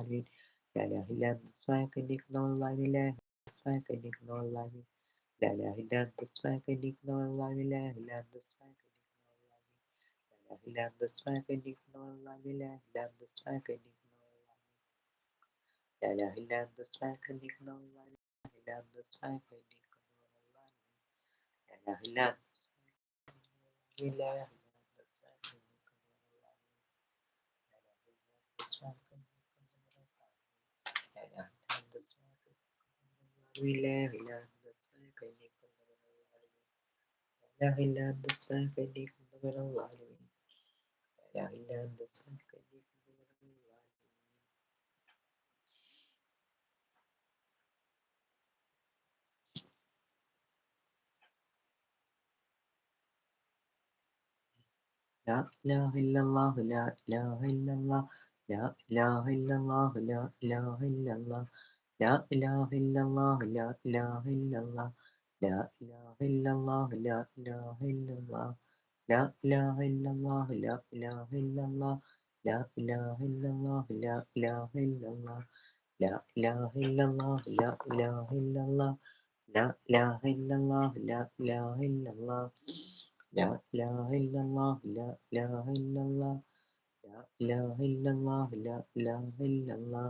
العالمين لا إله إلا أنت سبحانك إني كنت من الظالمين لا إله إلا أنت سبحانك إني كنت من الظالمين لا إله إلا أنت سبحانك إني كنت من الظالمين لا إله إلا أنت سبحانك إلا أن اسمعك إني كنت من الظالمين لا إله إلا أنت سبحانك إني كنت من الظالمين لا إله إلا أنت سبحانك إني كنت من الظالمين لا إله إلا أنت سبحانك إني كنت من الظالمين لا إله إلا أنت سبحانك إني كنت من الظالمين إله إلا سبحانك إني كنت من الظالمين لا إله إلا أنت سبحانك إني كنت من الظالمين لا إله إلا أنت سبحانك إني كنت من الظالمين لا إله إلا الله لا إله إلا الله لا إله إلا الله لا إله إلا الله. لا إله إلا الله لا إله إلا الله لا إله إلا الله لا إله إلا الله لا إله إلا الله لا إله إلا الله لا إله إلا الله لا إله إلا الله لا إله إلا الله لا إله إلا الله لا إله إلا الله لا إله إلا الله لا إله إلا الله لا إله إلا الله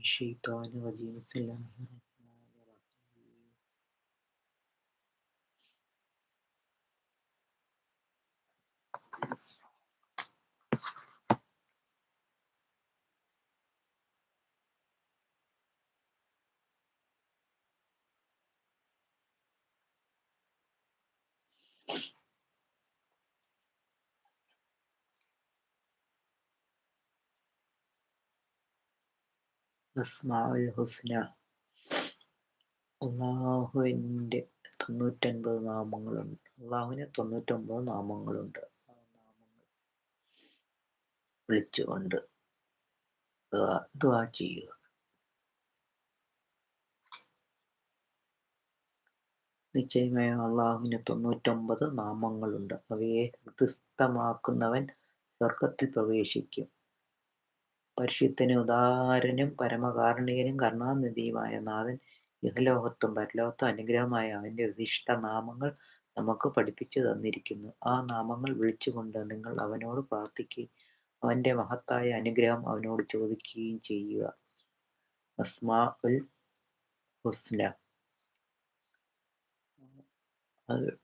الشيطان الرجيم بسم الله الرحمن الرحيم അസ്മാഉൽ ഹുസ്ന അള്ളാഹുവിന്റെ തൊണ്ണൂറ്റൊൻപത് നാമങ്ങളുണ്ട്. അള്ളാഹുവിന് തൊണ്ണൂറ്റൊമ്പത് നാമങ്ങളുണ്ട്. നാമങ്ങൾ വിളിച്ചുകൊണ്ട് ദുആ ചെയ്യുക. നിശ്ചയമായും അള്ളാഹുവിന് തൊണ്ണൂറ്റൊമ്പത് നാമങ്ങളുണ്ട്. അവയെ ഹൃദയസ്ഥമാക്കുന്നവൻ സ്വർഗത്തിൽ പ്രവേശിക്കും. പരിശുദ്ധനും ഉദാരനും പരമകാരുണികനും കരുണാനിധിയുമായ നാഥൻ ഇഹലോകത്തും പരലോകത്തും അനുഗ്രഹമായ അവന്റെ വിശിഷ്ട നാമങ്ങൾ നമുക്ക് പഠിപ്പിച്ചു തന്നിരിക്കുന്നു. ആ നാമങ്ങൾ വിളിച്ചുകൊണ്ട് നിങ്ങൾ അവനോട് പ്രാർത്ഥിക്കുകയും അവന്റെ മഹത്തായ അനുഗ്രഹം അവനോട് ചോദിക്കുകയും ചെയ്യുക. അസ്മാ ഉൽ ഹുസ്ന. അത്